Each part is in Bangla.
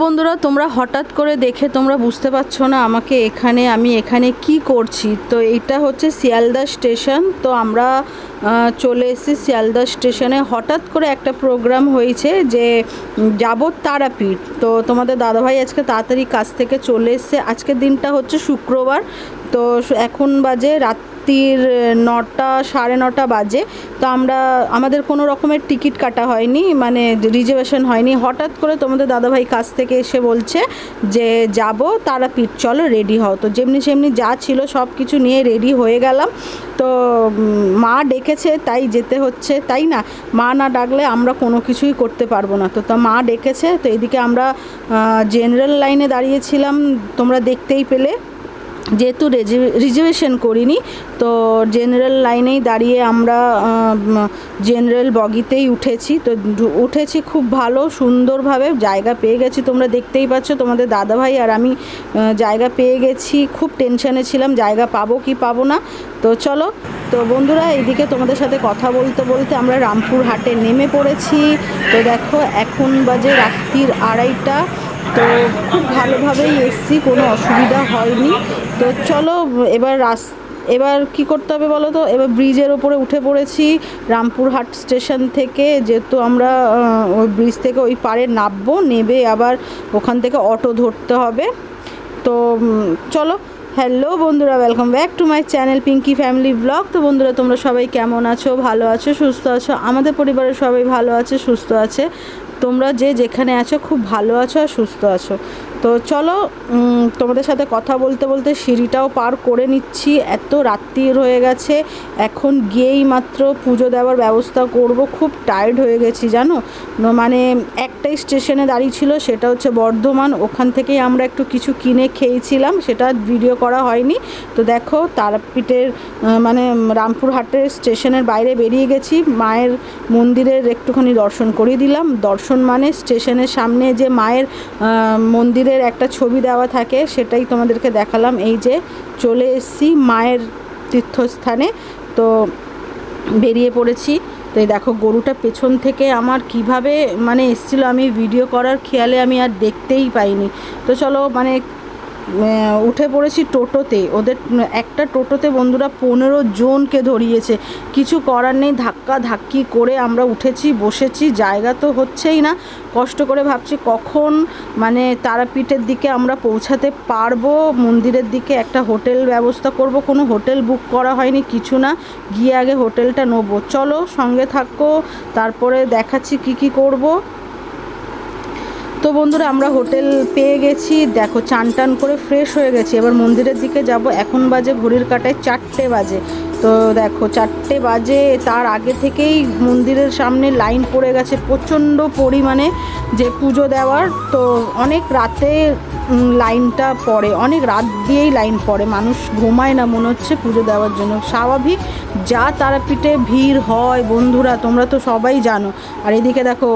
বন্ধুরা, তোমরা হঠাৎ করে দেখে তোমরা বুঝতে পারছ না আমাকে এখানে, আমি এখানে কি করছি। তো এটা হচ্ছে শিয়ালদা স্টেশন। তো আমরা চলে এসেছি শিয়ালদা স্টেশনে। হঠাৎ করে একটা প্রোগ্রাম হয়েছে যে যাব তারাপীঠ। তো তোমাদের দাদাভাই আজকে তাড়াতাড়ি কাজ থেকে চলে এসছে। আজকের দিনটা হচ্ছে শুক্রবার। তো এখন বাজে রাত্রির নটা, সাড়ে নটা বাজে। তো আমরা, আমাদের কোনো রকমের টিকিট কাটা হয়নি মানে রিজার্ভেশন হয়নি। হঠাৎ করে তোমাদের দাদাভাই কাছ থেকে এসে বলছে যে, যাব, তারাপীঠ, চলো, রেডি হও। তো যেমনি সেমনি যা ছিল সব কিছু নিয়ে রেডি হয়ে গেলাম। তো মা ডেকেছে, তাই যেতে হচ্ছে, তাই না? মা না ডাকলে আমরা কোনো কিছুই করতে পারব না। তো, তা মা ডেকেছে, তো এদিকে আমরা জেনারেল লাইনে দাঁড়িয়েছিলাম, তোমরা দেখতেই পেলে। যেহেতু রিজার্ভেশন করিনি, তো জেনারেল লাইনেই দাঁড়িয়ে আমরা জেনারেল বগিতেই উঠেছি। তো উঠেছি খুব ভালো, সুন্দরভাবে জায়গা পেয়ে গেছি। তোমরা দেখতেই পাচ্ছ তোমাদের দাদাভাই আর আমি জায়গা পেয়ে গেছি। খুব টেনশনে ছিলাম, জায়গা পাবো কি পাবো না। তো চলো, তো বন্ধুরা এইদিকে তোমাদের সাথে কথা বলতে বলতে আমরা রামপুর হাটে নেমে পড়েছি। তো দেখো, এখন বাজে রাত্রির আড়াইটা। তো খুব ভালোভাবেই এসছি, কোনো অসুবিধা হয়নি। তো চলো, এবার রাস, এবার কি করতে হবে বলো তো? এবার ব্রিজের ওপরে উঠে পড়েছি, রামপুরহাট স্টেশন থেকে, যেহেতু আমরা ওই ব্রিজ থেকে ওই পারে নামবো, নেবে আবার ওখান থেকে অটো ধরতে হবে। তো চলো, হ্যালো বন্ধুরা welcome back to my channel Pinki family blog তো বন্ধুরা, তোমরা সবাই কেমন আছো? ভালো আছো? সুস্থ আছো? আমাদের পরিবারের সবাই ভালো আছে, সুস্থ আছে। তোমরা যে যেখানে আছো খুব ভালো আছো আর সুস্থ আছো। তো চলো তোমাদের সাথে কথা বলতে বলতে সিঁড়িটাও পার করে নিচ্ছি। এত রাত্রির হয়ে গেছে এখন গিয়েই মাত্র পুজো দেওয়ার ব্যবস্থা করব। খুব টায়ার্ড হয়ে গেছি জানো? মানে একটাই স্টেশনে দাঁড়িয়ে ছিল সেটা হচ্ছে বর্ধমান। ওখান থেকেই আমরা একটু কিছু কিনে খেয়েছিলাম সেটা ভিডিও করা হয়নি। তো দেখো তারাপীঠের মানে রামপুরহাটের স্টেশনের বাইরে বেরিয়ে গেছি। মায়ের মন্দিরের একটুখানি দর্শন করিয়ে দিলাম। দর্শন মানে স্টেশনের সামনে যে মায়ের আহ, মন্দিরের একটা ছবি দেওয়া থাকে, সেটাই তোমাদেরকে দেখালাম। এই যে চলে এসেছি মায়ের তীর্থস্থানে, তো বেরিয়ে পড়েছি। তো এই দেখো, গরুটা পেছন থেকে আমার কীভাবে মানে এসেছিল, আমি ভিডিও করার খেয়ালে আমি আর দেখতেই পাইনি। তো চলো মানে উঠে পড়েছি টোটোতে। ওদের, একটা টোটোতে বন্ধুরা পনেরো জনকে ধরিয়েছে। কিছু করার নেই, ধাক্কা ধাক্কি করে আমরা উঠেছি, বসেছি, জায়গা তো হচ্ছেই না। কষ্ট করে ভাবছি কখন মানে তারাপীঠের দিকে আমরা পৌঁছাতে পারব? মন্দিরের দিকে একটা হোটেল ব্যবস্থা করব? কোনো হোটেল বুক করা হয়নি, কিছু না। গিয়ে আগে হোটেলটা নেব। চলো সঙ্গে থাকো, তারপরে দেখাচ্ছি কি কি করব। তো বন্ধুরা, আমরা হোটেল পেয়ে গেছি। দেখো, চান টান করে ফ্রেশ হয়ে গেছি। এবার মন্দিরের দিকে যাব। এখন বাজে ঘড়ির কাটায় চারটে বাজে। তো দেখো, চারটে বাজে। তার আগে থেকেই মন্দিরের সামনে লাইন পড়ে গেছে প্রচণ্ড পরিমাণে যে পুজো দেওয়ার। তো অনেক রাতে লাইনটা পড়ে। অনেক রাত দিয়েই লাইন পড়ে। মানুষ ঘুমায় না, মনে হচ্ছে পুজো দেওয়ার জন্য। স্বাভাবিক যা তারাপীঠে ভিড় হয়, বন্ধুরা, তোমরা তো সবাই জানো। আর এদিকে দেখো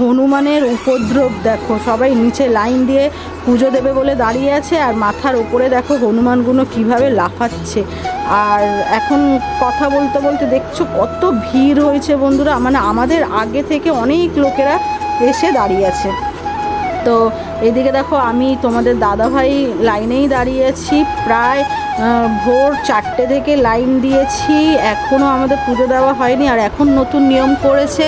হনুমানের উপদ্রব, দেখো, সবাই নিচে লাইন দিয়ে পুজো দেবে বলে দাঁড়িয়ে আছে। আর মাথার উপরে দেখো, হনুমানগুলো কীভাবে লাফাচ্ছে। আর এখন কথা বলতে বলতে দেখছ, কত ভিড় হয়েছে বন্ধুরা। মানে আমাদের আগে থেকে অনেক লোকেরা এসে দাঁড়িয়ে আছে। তো এদিকে দেখো আমি তোমাদের দাদাভাই লাইনেই দাঁড়িয়েছি, প্রায় ভোর চারটে থেকে লাইন দিয়েছি, এখনও আমাদের পুজো দেওয়া হয়নি, আর এখন নতুন নিয়ম করেছে,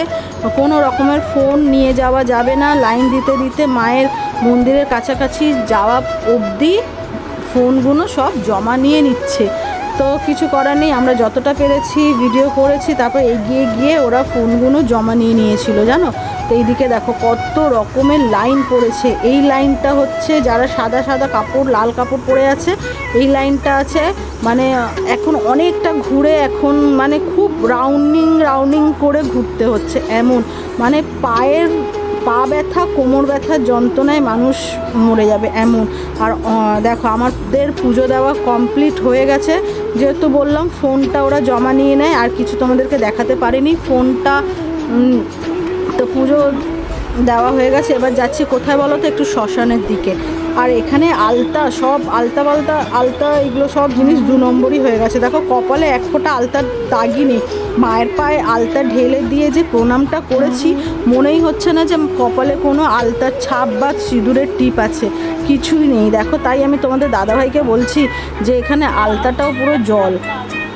কোনো রকমের ফোন নিয়ে যাওয়া যাবে না, লাইন দিতে দিতে মায়ের মন্দিরের কাছাকাছি যাওয়া অবধি ফোনগুলো সব জমা নিয়ে নিচ্ছে। তো কিছু করার নেই, আমরা যতটা পেরেছি ভিডিও করেছি, তারপর এগিয়ে গিয়ে ওরা ফোনগুলো জমা নিয়ে নিয়েছিল, জানো? এইদিকে দেখো কত রকমের লাইন পড়েছে। এই লাইনটা হচ্ছে যারা সাদা সাদা কাপড়, লাল কাপড় পরে আছে, এই লাইনটা আছে মানে এখন অনেকটা ঘুরে এখন মানে খুব রাউন্ডিং রাউন্ডিং করে ঘুরতে হচ্ছে, এমন। মানে পায়ের পা ব্যথা, কোমর ব্যথার যন্ত্রণায় মানুষ মরে যাবে, এমন। আর দেখো আমাদের পুজো দেওয়া কমপ্লিট হয়ে গেছে। যেহেতু বললাম ফোনটা ওরা জমা নিয়ে নেয়, আর কিছু তোমাদেরকে দেখাতে পারিনি। ফোনটা পুজো দেওয়া হয়ে গেছে। এবার যাচ্ছি কোথায় বলো তো? একটু শ্মশানের দিকে। আর এখানে আলতা, সব আলতা পালতা, আলতা এগুলো সব জিনিস দু নম্বরই হয়ে গেছে। দেখো কপালে এক ফোঁটা আলতার দাগই নেই। মায়ের পায়ে আলতা ঢেলে দিয়ে যে প্রণামটা করেছি, মনেই হচ্ছে না যে কপালে কোনো আলতার ছাপ বা সিঁদুরের টিপ আছে। কিছুই নেই। দেখো, তাই আমি তোমাদের দাদাভাইকে বলছি যে এখানে আলতাটাও পুরো জল।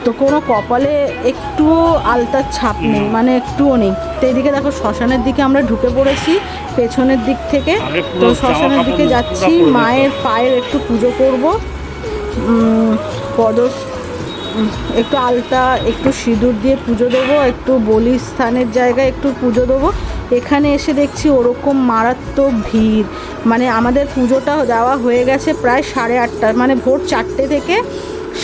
তো কোনো কপালে একটুও আলতার ছাপ নেই মানে একটুও নেই। তো এদিকে দেখো শ্মশানের দিকে আমরা ঢুকে পড়েছি পেছনের দিক থেকে। তো শ্মশানের দিকে যাচ্ছি মায়ের পায়ের একটু পুজো করব। পদ একটু আলতা একটু সিঁদুর দিয়ে পুজো দেবো একটু বলি স্থানের জায়গায় একটু পুজো দেবো। এখানে এসে দেখছি ওরকম মারাত্মক ভিড়। মানে আমাদের পুজোটা দেওয়া হয়ে গেছে প্রায় সাড়ে আটটা মানে ভোর চারটে থেকে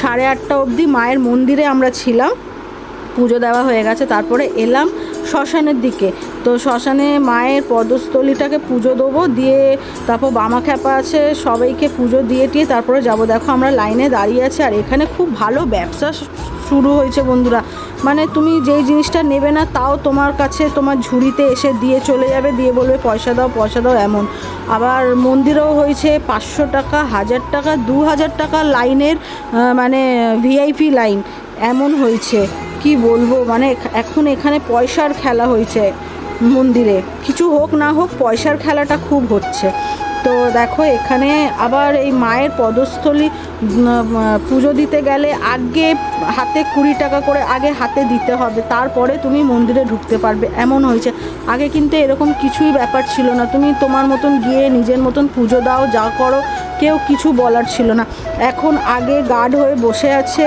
সাড়ে আটটা অবধি মায়ের মন্দিরে আমরা ছিলাম। পুজো দেওয়া হয়ে গেছে তারপরে এলাম। শ্মশানের দিকে। তো শ্মশানে মায়ের পদস্থলীটাকে পুজো দেবো, দিয়ে তারপর বামা খ্যাপা আছে, সবাইকে পুজো দিয়ে টিয়ে তারপরে যাব। দেখো আমরা লাইনে দাঁড়িয়ে আছি, আর এখানে খুব ভালো ব্যবসা শুরু হয়েছে বন্ধুরা। মানে তুমি যেই জিনিসটা নেবে না, তাও তোমার কাছে তোমার ঝুড়িতে এসে দিয়ে চলে যাবে, দিয়ে বলবে পয়সা দাও পয়সা দাও এমন। আবার মন্দিরেও হয়েছে পাঁচশো টাকা, হাজার টাকা, দু হাজার টাকা লাইনের মানে ভিআইপি লাইন, এমন হয়েছে। কি বলব? মানে এখন এখানে পয়সার খেলা হয়েছে মন্দিরে। কিছু হোক না হোক, পয়সার খেলাটা খুব হচ্ছে। তো দেখো, এখানে আবার এই মায়ের পদস্থলী পুজো দিতে গেলে আগে হাতে কুড়ি টাকা করে আগে হাতে দিতে হবে। তারপরে তুমি মন্দিরে ঢুকতে পারবে। এমন হয়েছে। আগে কিন্তু এরকম কিছুই ব্যাপার ছিল না। তুমি তোমার মতন গিয়ে নিজের মতন পুজো দাও, যা করো, কেউ কিছু বলার ছিল না। এখন আগে গার্ড হয়ে বসে আছে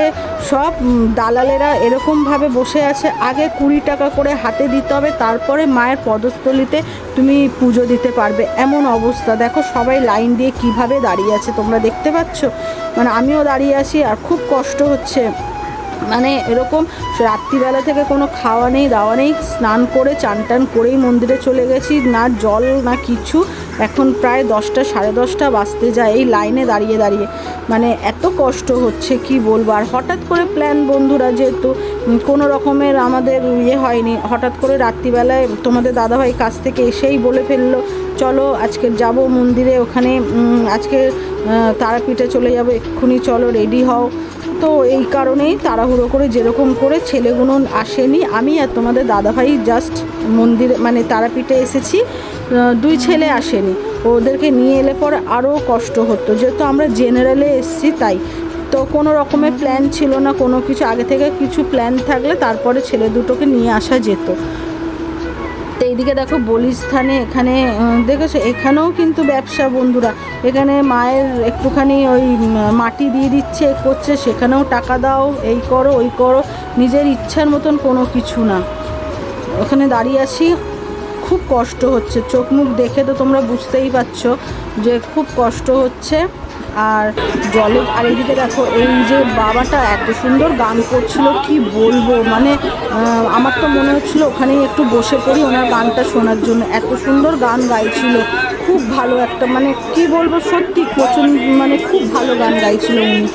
সব দালালেরা এরকমভাবে বসে আছে। আগে কুড়ি টাকা করে হাতে দিতে হবে, তারপরে মায়ের পদস্থলিতে তুমি পুজো দিতে পারবে। এমন অবস্থা। দেখো সবাই লাইন দিয়ে কীভাবে দাঁড়িয়ে আছে, তোমরা দেখতে পাচ্ছ? মানে আমিও দাঁড়িয়ে আছি আর খুব কষ্ট হচ্ছে। মানে এরকম রাত্রিবেলা থেকে কোনো খাওয়া নেই, দাওয়া নেই, স্নান করে, চান টান করেই মন্দিরে চলে গেছি, না জল, না কিছু। এখন প্রায় দশটা, সাড়ে দশটা বাজতে যায় এই লাইনে দাঁড়িয়ে দাঁড়িয়ে। মানে এত কষ্ট হচ্ছে, কি বলব? আর হঠাৎ করে প্ল্যান বন্ধুরা, যেহেতু কোনো রকমের আমাদের ইয়ে হয়নি, হঠাৎ করে রাত্রিবেলায় তোমাদের দাদাভাই কাছ থেকে এসেই বলে ফেলল, চলো, আজকে যাব মন্দিরে, ওখানে আজকে তারাপীঠে চলে যাব, এক্ষুনি চলো রেডি হও। তো এই কারণেই তাড়াহুড়ো করে যেরকম করে ছেলেগুলো আসেনি। আমি আর তোমাদের দাদাভাই জাস্ট মন্দিরে মানে তারাপীঠে এসেছি। দুই ছেলে আসেনি। ওদেরকে নিয়ে এলে পরে আরও কষ্ট হতো। যেহেতু আমরা জেনারেলে এসেছি, তাই। তো কোনো রকমের প্ল্যান ছিল না, কোনো কিছু। আগে থেকে কিছু প্ল্যান থাকলে তারপরে ছেলে দুটোকে নিয়ে আসা যেত। তো এইদিকে দেখো বলিস্থানে এখানে দেখেছ? এখানেও কিন্তু ব্যবসা বন্ধুরা। এখানে মায়ের একটুখানি ওই মাটি দিয়ে দিচ্ছে, করছে, সেখানেও টাকা দাও, এই করো, ওই করো, নিজের ইচ্ছার মতন কোনো কিছু না। ওখানে দাঁড়িয়ে আছি, খুব কষ্ট হচ্ছে। চোখ মুখ দেখে তো তোমরা বুঝতেই পারছ যে খুব কষ্ট হচ্ছে। আর জলে, আর এদিকে দেখো, এই যে বাবাটা এত সুন্দর গান করছিল, কি বলব? মানে আমার তো মনে হচ্ছিল ওখানেই একটু বসে পড়ি ওনার গানটা শোনার জন্য। এত সুন্দর গান গাইছিল। খুব ভালো একটা মানে কি বলব, সত্যি প্রচণ্ড মানে খুব ভালো গান গাইছিল উনি।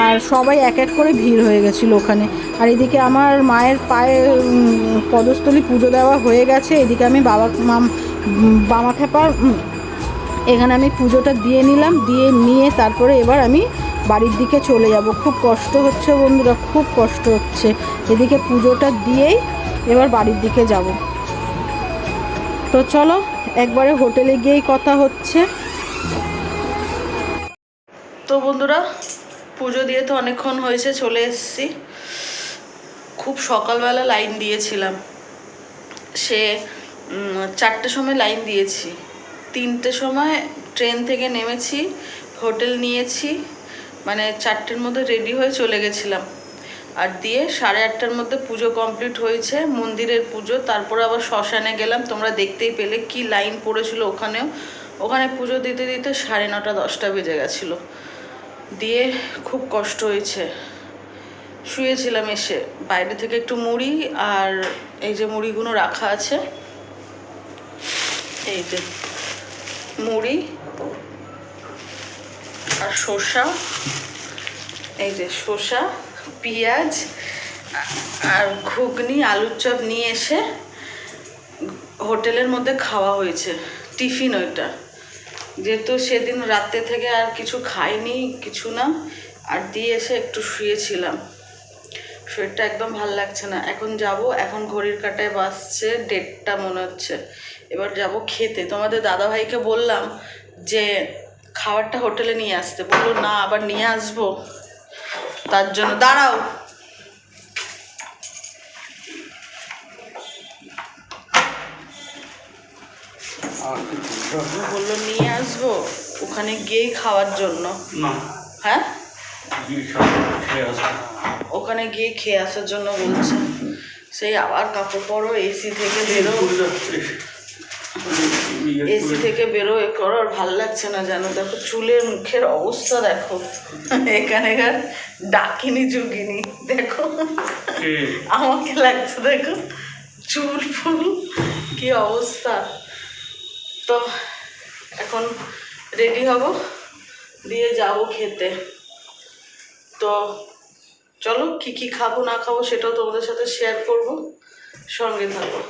আর সবাই এক এক করে ভিড় হয়ে গেছিল ওখানে। আর এদিকে আমার মায়ের পায়ে পদস্থলী পুজো দেওয়া হয়ে গেছে। এদিকে আমি বাবা, মাম বামা খেপার এখানে আমি পুজোটা দিয়ে নিলাম, দিয়ে নিয়ে তারপরে এবার আমি বাড়ির দিকে চলে যাব। খুব কষ্ট হচ্ছে বন্ধুরা, খুব কষ্ট হচ্ছে। এদিকে পুজোটা দিয়েই এবার বাড়ির দিকে যাব। তো চলো একবারে হোটেলে গিয়েই কথা হচ্ছে। তো বন্ধুরা পুজো দিয়ে তো অনেকক্ষণ হয়েছে চলে এসেছি। খুব সকালবেলা লাইন দিয়েছিলাম। সে উম, চারটের সময় লাইন দিয়েছি। তিনটের সময় ট্রেন থেকে নেমেছি হোটেল নিয়েছি মানে চারটের মধ্যে রেডি হয়ে চলে গেছিলাম। আর দিয়ে সাড়ে আটটার মধ্যে পুজো কমপ্লিট হয়েছে, মন্দিরের পুজো, তারপরে আবার শ্মশানে গেলাম। তোমরা দেখতেই পেলে কি লাইন পড়েছিল ওখানেও। ওখানে পুজো দিতে দিতে সাড়ে নটা, দশটা বেজে গেছিল। দিয়ে খুব কষ্ট হয়েছে। শুয়েছিলাম এসে। বাইরে থেকে একটু মুড়ি আর এই যে মুড়িগুলো রাখা আছে, এই যে মুড়ি আর শসা, এই যে শসা পেঁয়াজ আর ঘুগনি, আলুর চপ নিয়ে এসে হোটেলের মধ্যে খাওয়া হয়েছে, টিফিন ওইটা। যেহেতু সেদিন রাতে থেকে আর কিছু খাইনি, কিছু না, আর দিয়ে এসে একটু শুয়েছিলাম। শরীরটা একদম ভালো লাগছে না। এখন যাব, এখন ঘড়ির কাটায় বাসছে ডেটটা মনে হচ্ছে। এবার যাব খেতে। তোমাদের দাদাভাইকে বললাম যে, খাবারটা হোটেলে নিয়ে আসতে। বলল, না, আবার নিয়ে আসব। তার জন্য দাঁড়াও। বলল নিয়ে আসব ওখানে গিয়েই খাওয়ার জন্য। হ্যাঁ? ওখানে গিয়ে খেয়ে আসার জন্য বলছে। সেই আবার কাপড় পরো এসি থেকে বেরো। এসি থেকে বেরোয় এ করো আর ভালো লাগছে না জানো? দেখো চুলের মুখের অবস্থা দেখো। এখানেকার ডাকিনি চুকিনি দেখো। আমাকে লাগছে দেখো। চুল ফুল কি অবস্থা। তো এখন রেডি হব দিয়ে যাব খেতে। তো চলো কি কি খাব না খাব সেটাও তোমাদের সাথে শেয়ার করব। সঙ্গে থাকো।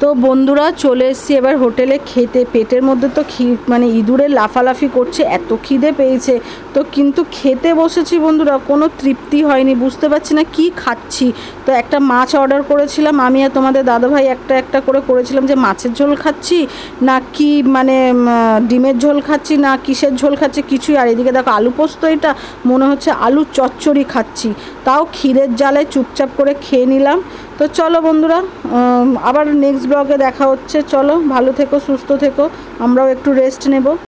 তো বন্ধুরা চলে এসেছি এবার হোটেলে খেতে। পেটের মধ্যে তো খি মানে ইঁদুরে লাফালাফি করছে, এত খিদে পেয়েছে। তো কিন্তু খেতে বসেছি বন্ধুরা, কোনো তৃপ্তি হয়নি, বুঝতে পারছি না কি খাচ্ছি। তো একটা মাছ অর্ডার করেছিলাম, আমি আর তোমাদের দাদাভাই একটা একটা করে করেছিলাম যে মাছের ঝোল খাচ্ছি, না কি মানে ডিমের ঝোল খাচ্ছি, না কিসের ঝোল খাচ্ছি, কিছুই। আর এদিকে দেখো আলু পোস্ত এটা, মনে হচ্ছে আলু চচ্চড়ি খাচ্ছি। তাও ক্ষীরের জালে চুপচাপ করে খেয়ে নিলাম। তো চলো বন্ধুরা আবার নেক্সট ব্লগে দেখা হচ্ছে। চলো, ভালো থেকো, সুস্থ থেকো। আমরাও একটু রেস্ট নেব।